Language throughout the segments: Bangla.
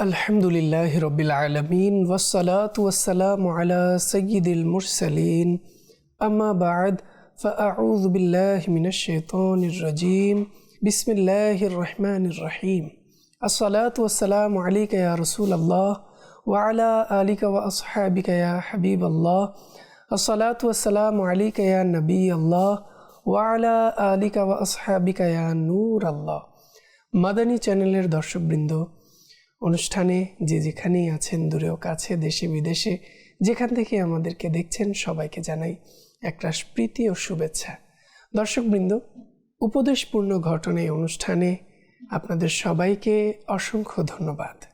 الحمد لله رب العالمين والصلاة والسلام على سيد المرسلين أما بعد فأعوذ بالله من الشيطان الرجيم بسم الله الرحمن الرحيم الصلاة والسلام عليك يا رسول الله وعلى آلك وأصحابك يا حبيب الله الصلاة والسلام عليك يا نبي الله وعلى آلك وأصحابك يا نور الله মাদানী চ্যানেলের দর্শকবৃন্দ অনুষ্ঠানে যে যেখানেই আছেন দূরেও কাছে দেশে, বিদেশে, যেখান থেকে আমাদেরকে দেখছেন, সবাইকে জানাই একরাশ প্রীতি ও শুভেচ্ছা। দর্শকবৃন্দ, উপদেশপূর্ণ ঘটনা এই অনুষ্ঠানে আপনাদের সবাইকে অসংখ্য ধন্যবাদ।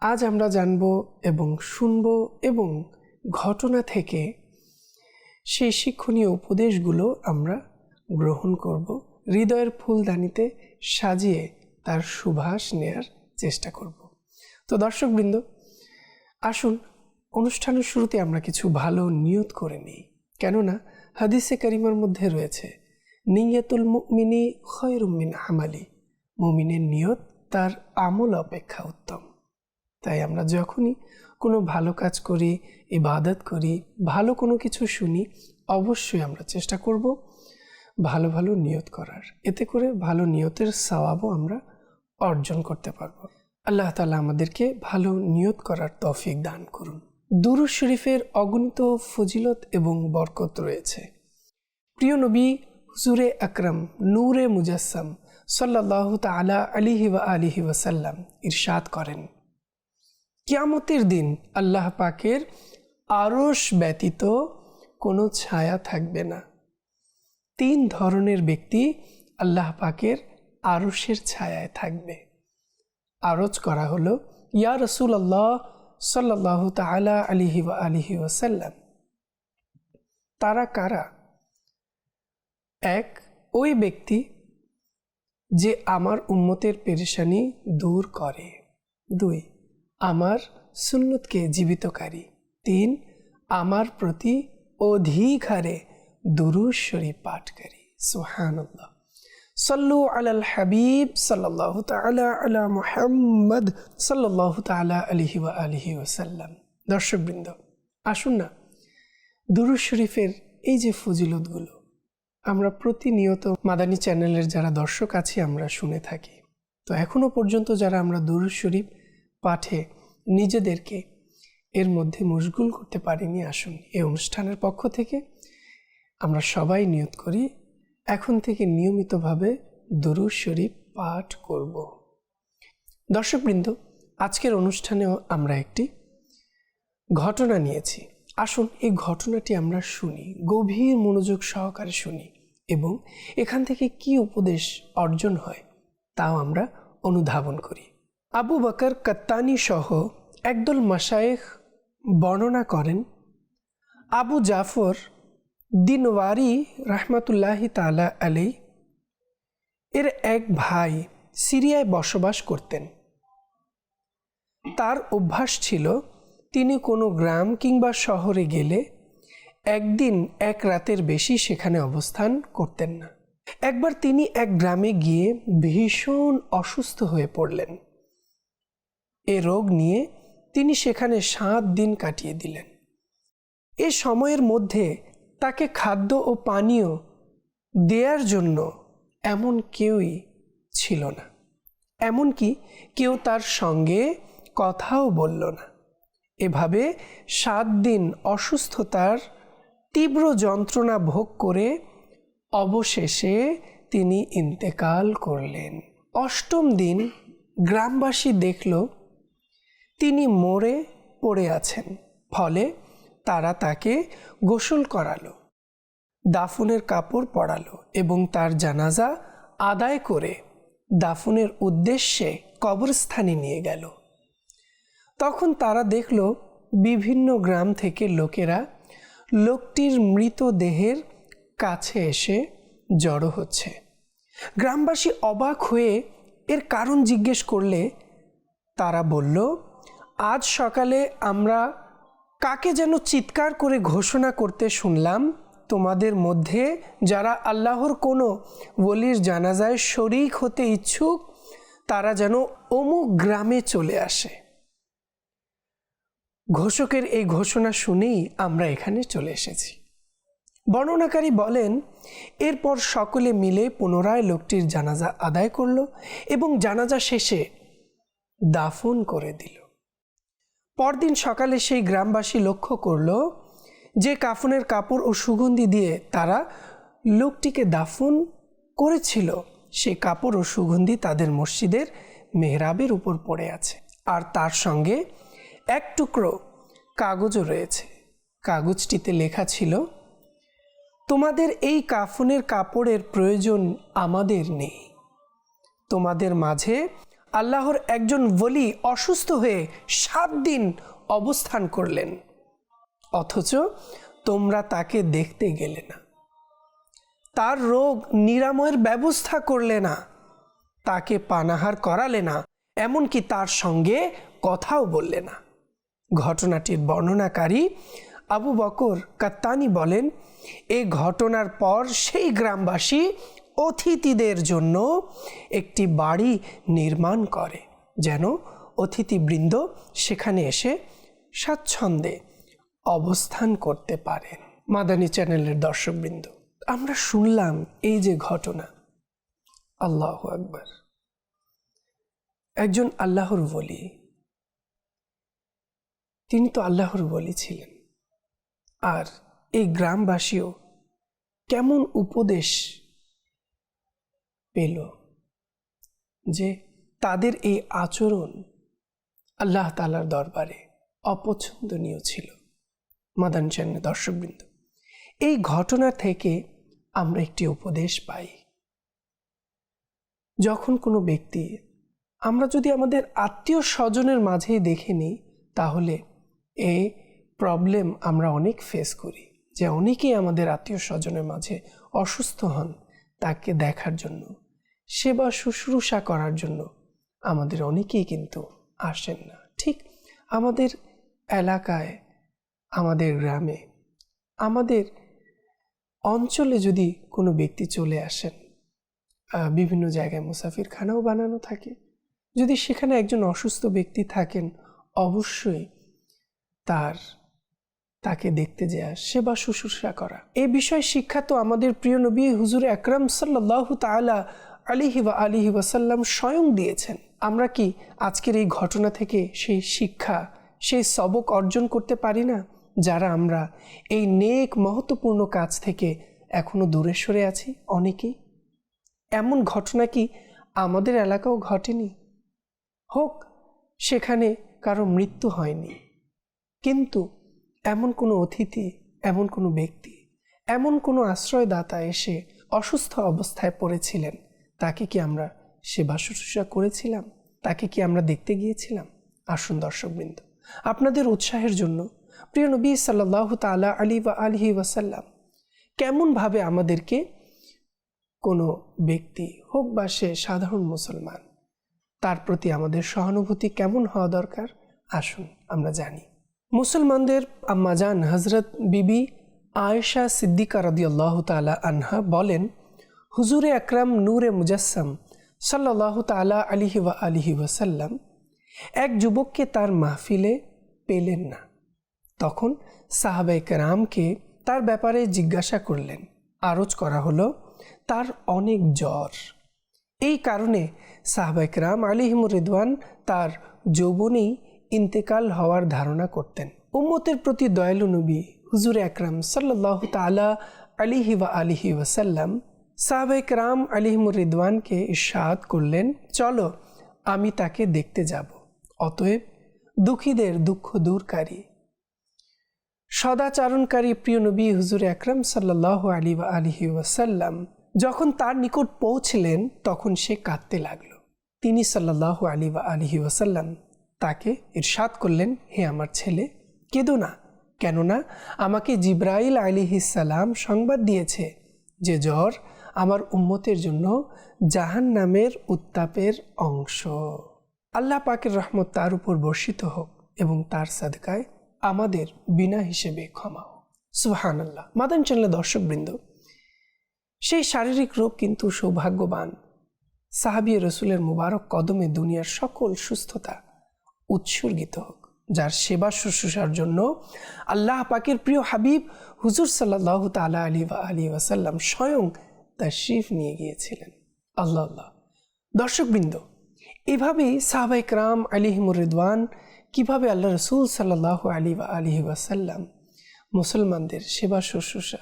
আজ আমরা জানব এবং শুনব এবং ঘটনা থেকে সেই শিক্ষণীয় উপদেশগুলো আমরা গ্রহণ করব। হৃদয়ের ফুলদানিতে সাজিয়ে তার সুভাষ নেয়ার চেষ্টা করব। তো দর্শকবৃন্দ, আসুন অনুষ্ঠানের শুরুতে আমরা কিছু ভালো নিয়ত করে নিই। কেননা হাদিসে কারিমার মধ্যে রয়েছে, নিয়তুল মুমিনি খয়রুমিন আমালি। মুমিনের নিয়ত তার আমল অপেক্ষা উত্তম। তাই আমরা যখনই কোনো ভালো কাজ করি, ইবাদত করি, ভালো কোনো কিছু শুনি, অবশ্যই আমরা চেষ্টা করব ভালো ভালো নিয়ত করার। এতে করে ভালো নিয়তের সওয়াবও আমরা অর্জন করতে পারব। আল্লাহ তালা আমাদেরকে ভালো নিয়ত করার তৌফিক দান করুন। দুরু শরীফের অগণিত ফজিলত এবং বরকত রয়েছে। প্রিয় নবী, হুজুরে আকরম, নূরে মুজাসম সাল্লাহ তালা আলিহি ওয়া আলিহি ওয়াসাল্লাম ইরশাদ করেন। কিয়ামতের দিন আল্লাহ পাকের আরস ব্যতীত কোনো ছায়া থাকবে না। তিন ধরনের ব্যক্তি আল্লাহ পাকের আরসের ছায়ায় থাকবে। আরজ করা হলো, ইয়া রসুল আল্লাহ সাল্লাহ তালা আলিহি ওয়া আলিহি ওয়াসাল্লাম। তারা কারা? এক, ওই ব্যক্তি যে আমার উম্মতের পেরেশানি দূর করে। দুই, আমার সুন্নতকে জীবিতকারী। তিন, আমার প্রতি অধিক হারে দুরুজ শরীফ পাঠকারী সুহানুল্লাহ সল্লু আলাল হাবিব সাল্লাহ তালা আলা মোহাম্মদ সাল্লাহ তালা আলহি ওয়া আলহি ওসাল্লাম দর্শকবৃন্দ, আসুন না দুরুজ শরীফের এই যে ফজিলতগুলো, আমরা প্রতিনিয়ত মাদানী চ্যানেলের যারা দর্শক আছি, আমরা শুনে থাকি। তো এখনও পর্যন্ত যারা আমরা দুরুজ শরীফ পাঠে নিজেদেরকে এর মধ্যে মশগুল করতে পারিনি, আসুন এই অনুষ্ঠানের পক্ষ থেকে আমরা সবাই নিয়ত করি এখন থেকে নিয়মিতভাবে দরুদ শরীফ পাঠ করব। দর্শকবৃন্দ, আজকের অনুষ্ঠানেও আমরা একটি ঘটনা নিয়েছি। আসুন এই ঘটনাটি আমরা শুনি, গভীর মনোযোগ সহকারে শুনি এবং এখান থেকে কি উপদেশ অর্জন হয় তাও আমরা অনুধাবন করি। আবু বকর কাত্তানি সহ একদল মাসায়েখ বর্ণনা করেন, আবু জাফর দিনওয়ারি রহমতুল্লাহি তালা আলী এর এক ভাই সিরিয়ায় বসবাস করতেন। তার অভ্যাস ছিল, তিনি কোনো গ্রাম কিংবা শহরে গেলে একদিন এক রাতের বেশি সেখানে অবস্থান করতেন না। একবার তিনি এক গ্রামে গিয়ে ভীষণ অসুস্থ হয়ে পড়লেন। এ রোগ নিয়ে তিনি সেখানে সাত দিন কাটিয়ে দিলেন। এ সময়ের মধ্যে তাকে খাদ্য ও পানীয় দেওয়ার জন্য এমন কেউই ছিল না। এমনকি কেউ তার সঙ্গে কথাও বলল না। এভাবে সাত দিন অসুস্থতার তীব্র যন্ত্রণা ভোগ করে অবশেষে তিনি ইন্তেকাল করলেন। অষ্টম দিন গ্রামবাসী দেখল, তিনি মরে পড়ে আছেন। ফলে তারা তাকে গোসল করালো, দাফনের কাপড় পরালো এবং তার জানাজা আদায় করে দাফনের উদ্দেশ্যে কবরস্থানে নিয়ে গেল। তখন তারা দেখল বিভিন্ন গ্রাম থেকে লোকেরা লোকটির মৃতদেহের কাছে এসে জড়ো হচ্ছে। গ্রামবাসী অবাক হয়ে এর কারণ জিজ্ঞেস করলে তারা বলল, আজ সকালে আমরা কাকে যেন চিৎকার করে ঘোষণা করতে শুনলাম? তোমাদের মধ্যে যারা আল্লাহর কোনো বলির জানাজায় শরিক হতে ইচ্ছুক, তারা যেন অমুক গ্রামে চলে আসে। ঘোষকের এই ঘোষণা শুনেই আমরা এখানে চলে এসেছি। বর্ণনাকারী বলেন, এরপর সকলে মিলে পুনরায় লোকটির জানাজা আদায় করল এবং জানাজা শেষে দাফন করে দিল। পরদিন সকালে সেই গ্রামবাসী লক্ষ্য করল যে কাফনের কাপড় ও সুগন্ধি দিয়ে তারা লোকটিকে দাফন করেছিল। সে কাপড় ও সুগন্ধি তাদের মসজিদের মেহরাবের উপর পড়ে আছে। আর তার সঙ্গে এক টুকরো কাগজও রয়েছে। কাগজটিতে লেখা ছিল, তোমাদের এই কাফনের কাপড়ের প্রয়োজন আমাদের নেই। তোমাদের মাঝে আল্লাহর একজন বলি অসুস্থ হয়ে সাত দিন অবস্থান করলেন। অথচ তোমরা তাকে দেখতে গেলে না। তার রোগ নিরাময়ের ব্যবস্থা করলে না। তাকে পানাহার করালে না। এমনকি তার সঙ্গে কথাও বললে না। ঘটনাটির বর্ণনাকারী আবু বকর কাত্তানি বলেন এই ঘটনার পর সেই গ্রামবাসী অতিথিদের জন্য একটি বাড়ি নির্মাণ করে। যেন অতিথিবৃন্দ সেখানে এসে স্বাচ্ছন্দ্যে অবস্থান করতে পারেন। মাদানী চ্যানেলের দর্শকবৃন্দ, আমরা শুনলাম এই যে ঘটনা। আল্লাহ আকবার। একজন আল্লাহর বলি তিনি তো আল্লাহর বলি ছিলেন। আর এই গ্রামবাসীও কেমন উপদেশ পেল যে তাদের এই আচরণ আল্লাহ তালার দরবারে অপছন্দনীয় ছিল। মাদান চান্নে দর্শকবৃন্দ, এই ঘটনা থেকে আমরা একটি উপদেশ পাই। যখন কোনো ব্যক্তি, আমরা যদি আমাদের আত্মীয় স্বজনের মাঝেই দেখে নিই, তাহলে এই প্রবলেম আমরা অনেক ফেস করি যে অনেকেই আমাদের আত্মীয় স্বজনের মাঝে অসুস্থ হন তাকে দেখার জন্য। সেবা শুশ্রূষা করার জন্য। আমাদের অনেকেই কিন্তু আসেন না। ঠিক আমাদের এলাকায়, আমাদের গ্রামে, আমাদের অঞ্চলে যদি কোনো ব্যক্তি চলে আসেন বিভিন্ন জায়গায় মুসাফির খানাও বানানো থাকে। যদি সেখানে একজন অসুস্থ ব্যক্তি থাকেন, অবশ্যই তার, তাকে দেখতে যাওয়া, সেবা শুশ্রূষা করা। এই বিষয় শিক্ষা তো আমাদের প্রিয় নবী হুজুর আকরম সাল্লাহ তালা আলিহি বা আলিহি ওয়াসাল্লাম স্বয়ং দিয়েছেন। আমরা কি আজকের এই ঘটনা থেকে সেই শিক্ষা, সেই সবক অর্জন করতে পারি না, যারা আমরা এই নেক, মহত্বপূর্ণ কাজ থেকে এখনও দূরে সরে আছি অনেকেই? এমন ঘটনা কি আমাদের এলাকাও ঘটেনি? হোক, সেখানে কারও মৃত্যু হয়নি। কিন্তু এমন কোনো অতিথি, এমন কোনো ব্যক্তি, এমন কোনো আশ্রয়দাতা এসে অসুস্থ অবস্থায় পড়েছিলেন। তাকে কি আমরা সেবা শুশ্রূষা করেছিলাম? তাকে কি আমরা দেখতে গিয়েছিলাম? আসুন দর্শকবৃন্দ। আপনাদের উৎসাহের জন্য প্রিয় নবী সাল্লাহ তালা আলী বা আলহি ওয়াসাল্লাম কেমনভাবে আমাদেরকে কোনো ব্যক্তি হোক বা সে সাধারণ মুসলমান, তার প্রতি আমাদের সহানুভূতি কেমন হওয়া দরকার? আসুন আমরা জানি। মুসলমানদের আম্মাজান হজরত বিবি আয়েশা সিদ্দিকা রদিয়াল্লাহ তালা আনহা বলেন হুজুরে আকরাম নূরে মুজাসম সাল্লাহ তালা আলিহি ওয়া আলিহি ওয়াসাল্লাম এক যুবককে তার মাহফিলে পেলেন না। তখন সাহাবাই রামকে তার ব্যাপারে জিজ্ঞাসা করলেন। আরজ করা হলো, তার অনেক জ্বর। এই কারণে সাহাবাইক রাম আলিহিমুর রিদওয়ান তার যৌবনেই ইন্তেকাল হওয়ার ধারণা করতেন। উম্মতের প্রতি দয়ালু নবী হুজুর আকরাম সাল্লাহ তালা আলিহি ওয়া আলিহি ওয়াসাল্লাম সাহাবাইক রাম আলিহিমুর রিদওয়ানকে ইশাদ করলেন, চলো, আমি তাকে দেখতে যাব। অতএব দুঃখীদের দুঃখ দূরকারী সদাচারণকারী প্রিয় নবী হুজুর আকরাম সাল্লাহ আলী আলিহি ওয়াসাল্লাম যখন তার নিকট পৌঁছলেন, তখন সে কাঁদতে লাগল। তিনি সাল্লাহ আলী বা আলিহি ওয়াসাল্লাম তাকে ইরশাদ করলেন, হে আমার ছেলে, কেঁদো না। কেননা আমাকে জিব্রাইল আলিহিসাল্লাম সংবাদ দিয়েছে যে জ্বর আমার উম্মতের জন্য জাহান নামের উত্তাপের অংশ। আল্লাহ পাকের রহমত তার উপর বর্ষিত হোক এবং তার সাদকায় আমাদের বিনা হিসেবে ক্ষমা হোক। সুহান আল্লাহ মাদান চ্যানেলের দর্শকবৃন্দ, সেই শারীরিক রোগ কিন্তু সৌভাগ্যবান। সাহাবিয়ে রসুলের মুবারক কদমে দুনিয়ার সকল সুস্থতা উৎসর্গিত হোক, যার সেবা শুশ্রূষার জন্য আল্লাহ পাকের প্রিয় হাবিব হুজুর সাল্লাহ তালা আলী আলী ওয়াসাল্লাম স্বয়ং তার শিফ নিয়ে গিয়েছিলেন। আল্লাহ আল্লাহ। দর্শকবৃন্দ, এভাবেই সাহাবাইক রাম আলিহিমুর রিদওয়ান কীভাবে আল্লাহ রসুল সাল্লাহ আলী বা আলিহি ওয়াসাল্লাম মুসলমানদের সেবা শুশ্রূষা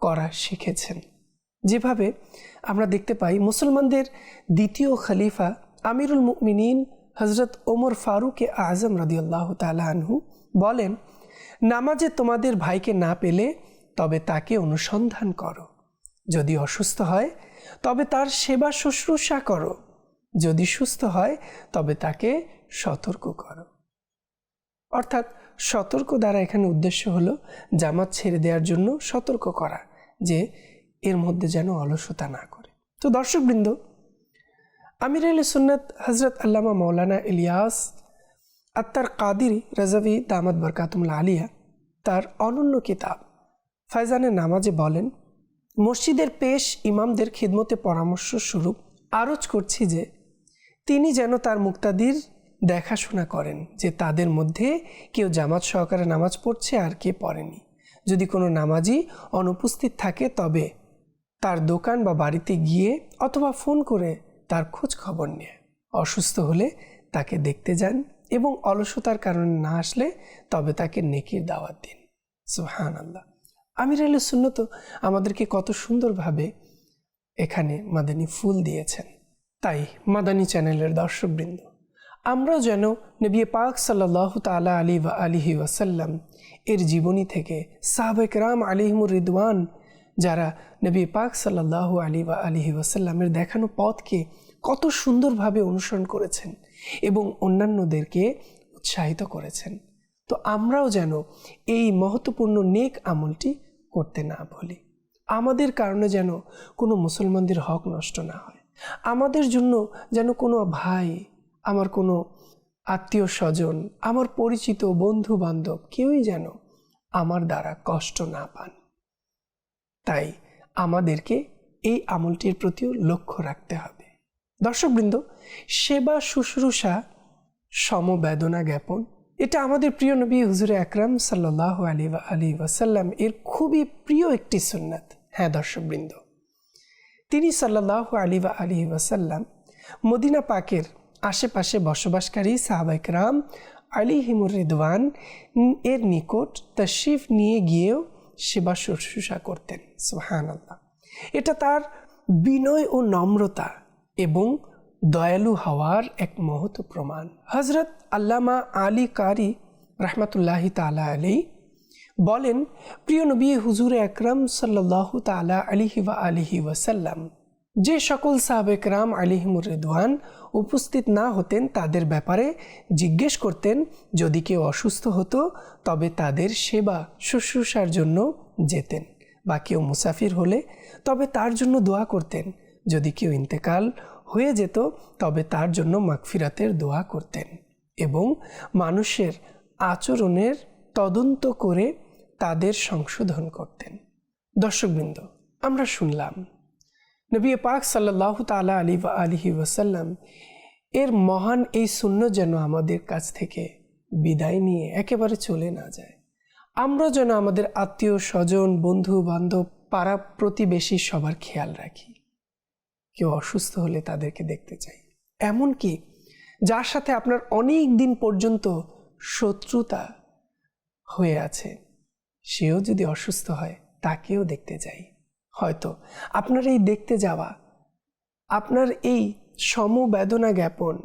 করা শিখেছেন। যেভাবে আমরা দেখতে পাই মুসলমানদের দ্বিতীয় খলিফা আমিরুল মুমিনিন হজরত ওমর ফারুক আজম রদিয়াল্লাহ তালাহু বলেন, নামাজে তোমাদের ভাইকে না পেলে তবে তাকে অনুসন্ধান করো। যদি অসুস্থ হয়, তবে তার সেবা শুশ্রূষা করো। যদি সুস্থ হয়, তবে তাকে সতর্ক করো। অর্থাৎ সতর্ক দ্বারা এখানে উদ্দেশ্য হলো জামাত ছেড়ে দেওয়ার জন্য সতর্ক করা, যে এর মধ্যে যেন অলসতা না করে। তো দর্শকবৃন্দ, আমির আলী সুন্নত হজরত আল্লামা মৌলানা ইলিয়াস আত্মার কাদির রাজাভি দামাদ বরকাতুমুল আলিয়া তার অনন্য কিতাব ফাইজানের নামাজে বলেন মসজিদের পেশ ইমামদের খিদমতে পরামর্শ স্বরূপ আরজ করছি যে, তিনি যেন তার মুক্তাদির দেখাশোনা করেন যে তাদের মধ্যে কেউ জামাত সহকারে নামাজ পড়ছে আর কে পড়েনি। যদি কোনো নামাজি অনুপস্থিত থাকে, তবে তার দোকান বা বাড়িতে গিয়ে অথবা ফোন করে তার খোঁজ খবর নিয়ে। অসুস্থ হলে তাকে দেখতে যান এবং অলসতার কারণে না আসলে তবে তাকে নেকির দাওয়াত দিন। সুহান আল্লাহ আমির আলী সুন্নত আমাদেরকে কত সুন্দরভাবে এখানে মাদানী ফুল দিয়েছেন। তাই মাদানী চ্যানেলের দর্শকবৃন্দ, আমরাও যেন নবী পাক সাল্লাহ তালা আলী বা আলিহি ওয়াসাল্লাম এর জীবনী থেকে সাহাবেক রাম আলিহমুর রিদওয়ান, যারা নবী পাক সাল্লাহ আলী বা আলিহি ওয়াসাল্লামের দেখানো পথকে কত সুন্দরভাবে অনুসরণ করেছেন এবং অন্যান্যদেরকে উৎসাহিত করেছেন। তো আমরাও যেন এই মহত্বপূর্ণ নেক আমলটি করতে না ভুলি আমাদের কারণে যেন কোনো মুসলমানদের হক নষ্ট না হয়। আমাদের জন্য যেন কোনো ভাই, আমার কোনো আত্মীয় স্বজন, আমার পরিচিত বন্ধু বান্ধব কেউই যেন আমার দ্বারা কষ্ট না পান। তাই আমাদেরকে এই আমলটির প্রতিও লক্ষ্য রাখতে হবে। দর্শকবৃন্দ সেবা শুশ্রূষা সমবেদনা জ্ঞাপন এটা আমাদের প্রিয় নবী হুজুর আকরাম সাল্লাহ আলী আলী ওয়াসাল্লাম এর খুবই প্রিয় একটি সুন্নাত। হ্যাঁ দর্শকবৃন্দ। তিনি সাল্লাহ আলী বা আলী ওয়াসাল্লাম মদিনা পাকের আশেপাশে বসবাসকারী সাহাবাইকরাম আলী হিমুর রিদওয়ান এর নিকট তশরিফ নিয়ে গিয়েও সেবা শুশ্রূষা করতেন। সুহান আল্লাহ এটা তার বিনয় ও নম্রতা এবং দয়ালু হওয়ার এক মহৎ প্রমাণ। হজরত আল্লামা আলী কারি রহমতুল্লাহি তালা আলী বলেন, প্রিয় নবী হুজুর আকরম সাল্লাহ তালা আলিহি ওয়া আলিহি ওয়াসাল্লাম, যে সকল সাহাবেক রাম আলিহিমুর রেদওয়ান উপস্থিত না হতেন, তাদের ব্যাপারে জিজ্ঞেস করতেন, যদি কেউ অসুস্থ হতো, তবে তাদের সেবা শুশ্রূষার জন্য যেতেন। বা কেউ মুসাফির হলে তবে তার জন্য দোয়া করতেন। যদি কেউ ইন্তেকাল হয়ে যেত, তবে তার জন্য মাগফিরাতের দোয়া করতেন এবং মানুষের আচরণের তদন্ত করে তাদের সংশোধন করতেন। দর্শকবৃন্দ, আমরা শুনলাম, নবী পাক সাল্লাহ তালা আলী বা আলিহি ওয়াসাল্লাম এর মহান এই শূন্য যেন আমাদের কাছ থেকে বিদায় নিয়ে একেবারে চলে না যায়। আমরা যেন আমাদের আত্মীয় স্বজন বন্ধু বান্ধব পাড়া প্রতিবেশী সবার খেয়াল রাখি। কেউ অসুস্থ হলে তাদেরকে দেখতে চাই। এমনকি যার সাথে আপনার অনেক দিন পর্যন্ত শত্রুতা হয়ে আছে, সেও যদি অসুস্থ হয়, তাকেও দেখতে চাই। হয়তো আপনার এই দেখতে যাওয়া, আপনার এই সমবেদনা জ্ঞাপন,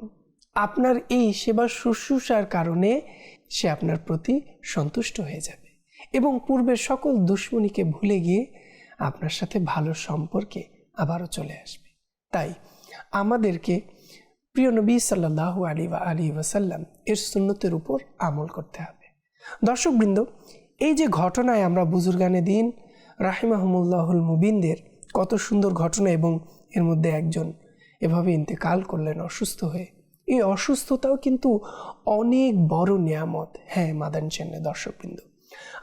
আপনার এই সেবা শুশ্রূষার কারণে সে আপনার প্রতি সন্তুষ্ট হয়ে যাবে এবং পূর্বের সকল দুশ্মনীকে ভুলে গিয়ে আপনার সাথে ভালো সম্পর্কে আবারও চলে আসবে। তাই আমাদেরকে প্রিয় নবী সাল্লাহ আলী বা আলী ওয়াসাল্লাম এর সুন্নতের উপর আমল করতে হবে। দর্শকবৃন্দ, এই যে ঘটনায় আমরা বুজুর্গানে দিন, রাহিমাহমুল্লাহুল মুবিনদের কত সুন্দর ঘটনা এবং এর মধ্যে একজন এভাবে ইন্তেকাল করলেন অসুস্থ হয়ে, এই অসুস্থতাও কিন্তু অনেক বড় নিয়ামত। হ্যাঁ মাদান চেন্নে দর্শকবৃন্দ,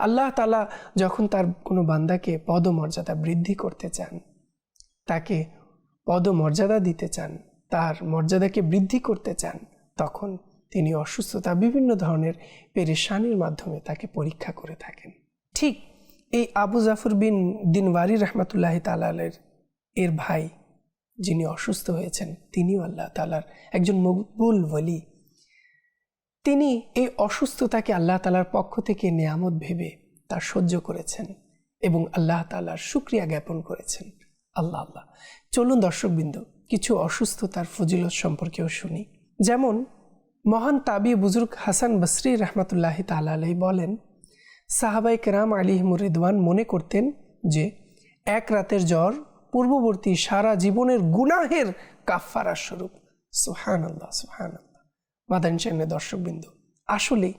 আল্লাহ তালা যখন তার কোনো বান্দাকে পদমর্যাদা বৃদ্ধি করতে চান, তাকে পদমর্যাদা দিতে চান, তার মর্যাদাকে বৃদ্ধি করতে চান, তখন তিনি অসুস্থতা বিভিন্ন ধরনের পেরেশানির মাধ্যমে তাকে পরীক্ষা করে থাকেন। ঠিক এই আবু জাফর বিন দিনওয়ারি রহমতুল্লাহ তালালের এর ভাই, যিনি অসুস্থ হয়েছেন, তিনিও আল্লাহ তালার একজন মকবুল বলি তিনি এই অসুস্থতাকে আল্লাহ তালার পক্ষ থেকে নিয়ামত ভেবে তা সহ্য করেছেন এবং আল্লাহ তালার সুক্রিয়া জ্ঞাপন করেছেন। আল্লাহ আল্লাহ। চলুন দর্শকবৃন্দ, কিছু অসুস্থতার ফজিলত সম্পর্কেও শুনি। যেমন, মহান তাবি বুজুর্গ হাসান বসরি রহমতুল্লাহ তালাই বলেন সাহাবাই কেরাম আলী মুরিদওয়ান মনে করতেন যে, এক রাতের জ্বর পূর্ববর্তী সারা জীবনের গুনাহের কাফারা স্বরূপ। সুহান আল্লাহ সুহান আল্লাহ মাদান চেন্নে দর্শকবৃন্দ, আসলে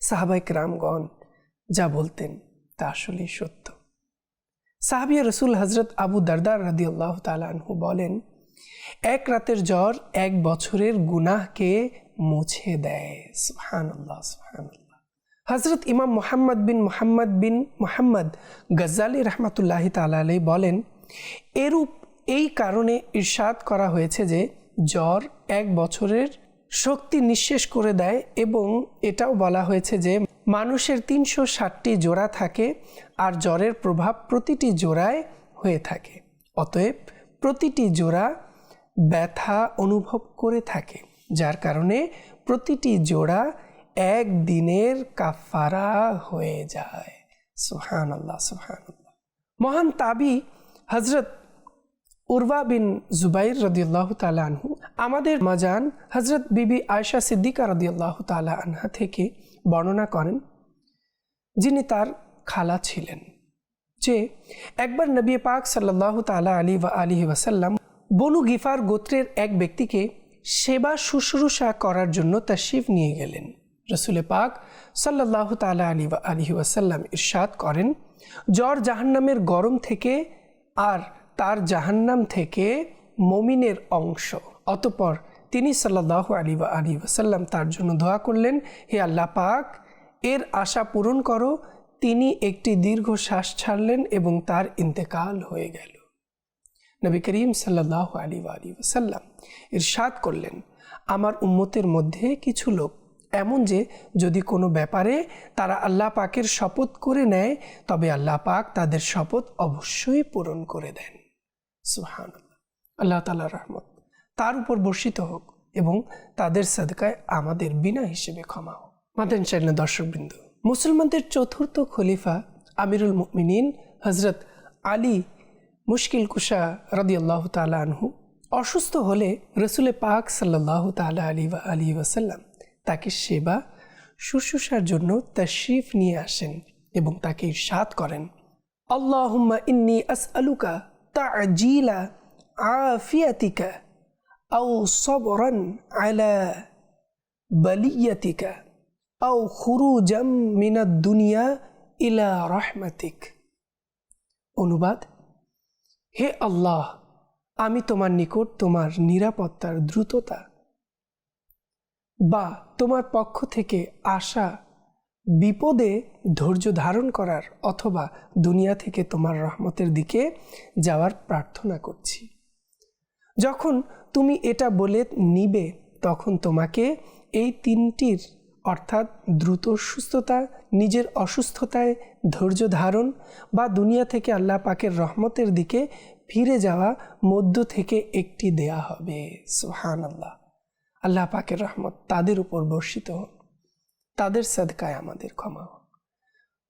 সাহাবাই রামগণ যা বলতেন তা আসলেই সত্য। সাহাবিয়া রসুল হজরত আবু দারদার রাদি আল্লাহ তালাহু বলেন, এক রাতের জ্বর এক বছরের গুনাহকে মুছে দেয়। সুহান আল্লাহ হজরত ইমাম মোহাম্মদ বিন মোহাম্মদ বিন মোহাম্মদ গজ্জালি রহমতুল্লাহ তালাই বলেন, এরূপ, এই কারণে ইরশাদ করা হয়েছে যে জ্বর এক বছরের শক্তি নিঃশেষ করে দেয় এবং এটাও বলা হয়েছে যে মানুষের তিনশো ষাটটি জোড়া থাকে আর জ্বরের প্রভাব প্রতিটি জোড়ায় হয়ে থাকে। অতএব প্রতিটি জোড়া ব্যথা অনুভব করে থাকে, যার কারণে প্রতিটি জোড়া এক দিনের কাফারা হয়ে যায়। সুহান আল্লাহ সুহান আল্লাহ মহান তাবি হজরত উরওয়া বিন জুবাইর রদিয়াল্লাহ তালা আনহু, আমাদের মাজান হজরত বিবি আয়সা সিদ্দিকা রদিয়াল্লাহ তালা আনহা থেকে বর্ণনা করেন, যিনি তার খালা ছিলেন, যে একবার নবী পাক সাল্লাহ তালা আলী বা আলী ওয়াসাল্লাম বনু গিফার গোত্রের এক ব্যক্তিকে সেবা শুশ্রূষা করার জন্য তাশিফ নিয়ে গেলেন। রসুলে পাক সাল্লাহ তালা আলী বা আলী ওয়াসাল্লাম ইরশাদ করেন, জ্বর জাহান্নামের গরম থেকে আর তার জাহান্নাম থেকে মমিনের অংশ, অতপর তিনি সাল্লাহ আলী বা আলী ওসাল্লাম তার জন্য দোয়া করলেন, হে আল্লাহ পাক, এর আশা পূরণ করো। তিনি একটি দীর্ঘ শ্বাস ছাড়লেন এবং তার ইন্তেকাল হয়ে গেল। নবী করিম সাল্লাহ আলী আলী ওসাল্লাম ইরশাদ করলেন, আমার উম্মতের মধ্যে কিছু লোক এমন যে, যদি কোনো ব্যাপারে তারা আল্লাহ পাকের শপথ করে নেয়, তবে আল্লাহ পাক তাদের শপথ অবশ্যই পূরণ করে দেন। সুহান আল্লাহ তালা রহমত। তার উপর বর্ষিত হোক এবং তাদের সাদকায় আমাদের বিনা হিসেবে ক্ষমা হোক। মাদান চাইলেন দর্শকবৃন্দ, মুসলমানদের চতুর্থ খলিফা আমিরুল মুমিনিন হজরত আলী মুশকিল কুশা রদি আল্লাহ আনহু অসুস্থ হলে রসুলে পাক সাল্লাহ তালা আলী বা আলী ওয়াসাল্লাম তাকে সেবা, শুশ্রূষার জন্য তশরিফ নিয়ে আসেন এবং তাকে সাত করেন। আল্লাহ ইন্নি আস আলুকা তা আজিলা আফিয়াতিকা أو صبرا على بليتك أو خروجا من الدنيا إلى رحمتك অনুবাদ হে আল্লাহ আমি তোমার নিকট তোমার নিরাপত্তার দ্রুততা বা তোমার পক্ষ থেকে আসা বিপদে ধৈর্য ধারণ করার অথবা দুনিয়া থেকে তোমার রহমতের দিকে যাওয়ার প্রার্থনা করছি যখন তুমি এটা বলে নিবে, তখন তোমাকে এই তিনটির, অর্থাৎ দ্রুত সুস্থতা, নিজের অসুস্থতায় ধৈর্য ধারণ বা দুনিয়া থেকে আল্লাহ পাকের রহমতের দিকে ফিরে যাওয়া মধ্য থেকে একটি দেয়া হবে। সোহান আল্লাহ আল্লাহ পাকের রহমত তাদের উপর বর্ষিত হোক। তাদের সদকায় আমাদের ক্ষমা হোক।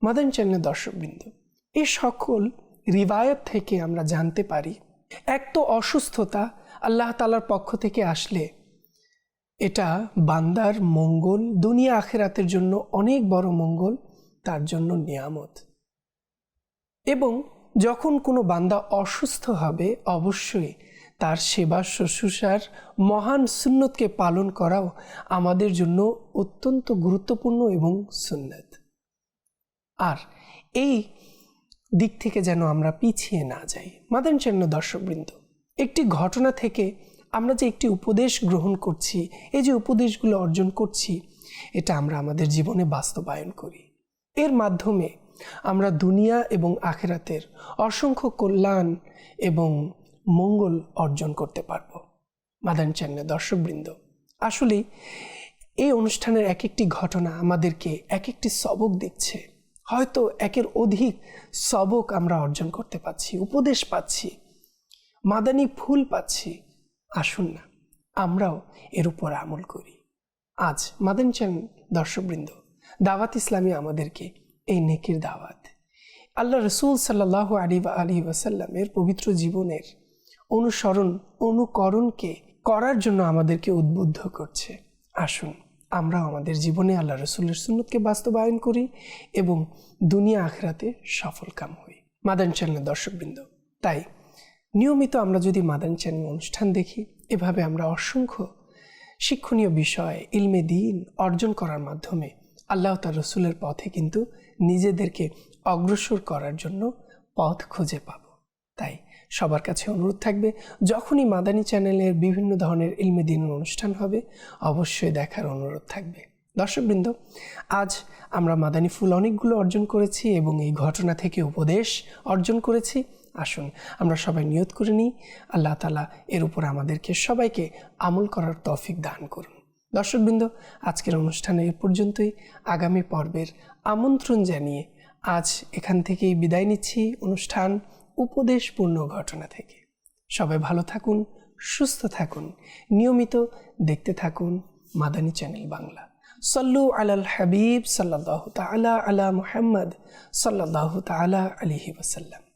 মাদান চ্যানেলের দর্শকবৃন্দ এই সকল রিবায়ত থেকে আমরা জানতে পারি এক তো অসুস্থতা আল্লাহ তালার পক্ষ থেকে আসলে। এটা বান্দার মঙ্গল, দুনিয়া আখেরাতের জন্য অনেক বড় মঙ্গল, তার জন্য নিয়ামত। এবং যখন কোনো বান্দা অসুস্থ হবে, অবশ্যই তার সেবা শুশ্রূষার মহান সুন্নতকে পালন করাও আমাদের জন্য অত্যন্ত গুরুত্বপূর্ণ এবং সুন্নত। আর এই দিক থেকে যেন আমরা পিছিয়ে না যাই। মাদান চেন্ন দর্শকবৃন্দ, একটি ঘটনা থেকে আমরা যে একটি উপদেশ গ্রহণ করছি, এই যে উপদেশগুলো অর্জন করছি, এটা আমরা আমাদের জীবনে বাস্তবায়ন করি। এর মাধ্যমে আমরা দুনিয়া এবং আখেরাতের অসংখ্য কল্যাণ এবং মঙ্গল অর্জন করতে পারব। মাদান চ্যানেলের দর্শকবৃন্দ আসলে এই অনুষ্ঠানের এক একটি ঘটনা আমাদেরকে এক একটি সবক দিচ্ছে। হয়তো একের অধিক সবক আমরা অর্জন করতে পাচ্ছি উপদেশ পাচ্ছি, মাদানী ফুল পাচ্ছি। আসুন না, আমরাও এর উপর আমল করি। আজ মাদান চ্যানেল দর্শকবৃন্দ, দাওয়াত ইসলামী আমাদেরকে এই নেকির দাওয়াত। আল্লাহ রসুল সাল্লাহ আলী বা আলী ওয়াসাল্লামের পবিত্র জীবনের অনুসরণ, অনুকরণকে করার জন্য আমাদেরকে উদ্বুদ্ধ করছে। আসুন আমরাও আমাদের জীবনে আল্লাহ রসুলের সুন্নতকে বাস্তবায়ন করি এবং দুনিয়া আখরাতে সফল কাম হই। মাদান চ্যানেলের দর্শকবৃন্দ, তাই নিয়মিত আমরা যদি মাদান চ্যানেল অনুষ্ঠান দেখি, এভাবে আমরা অসংখ্য শিক্ষণীয় বিষয়, ইলমে দিন অর্জন করার মাধ্যমে আল্লাহ তার রসুলের পথে কিন্তু নিজেদেরকে অগ্রসর করার জন্য পথ খুঁজে পাব। তাই সবার কাছে অনুরোধ থাকবে, যখনই মাদানী চ্যানেলের বিভিন্ন ধরনের ইলমে দিন অনুষ্ঠান হবে, অবশ্যই দেখার অনুরোধ থাকবে। দর্শকবৃন্দ, আজ আমরা মাদানী ফুল অনেকগুলো অর্জন করেছি এবং এই ঘটনা থেকে উপদেশ অর্জন করেছি। আসুন, আমরা সবাই নিয়ত করে নিই, আল্লাহ তালা এর উপর আমাদেরকে সবাইকে আমল করার তৌফিক দান করুন। দর্শকবৃন্দ, আজকের অনুষ্ঠানে এ পর্যন্তই। আগামী পর্বের আমন্ত্রণ জানিয়ে আজ এখান থেকেই বিদায় নিচ্ছি অনুষ্ঠান। উপদেশপূর্ণ ঘটনা থেকে। সবাই ভালো থাকুন, সুস্থ থাকুন, নিয়মিত দেখতে থাকুন মাদানী চ্যানেল বাংলা। সল্লু আলাল হাবিব সাল্লাহ তালা আলা মুহাম্মদ সাল্লাহ তালা আলহি ওসাল্লাম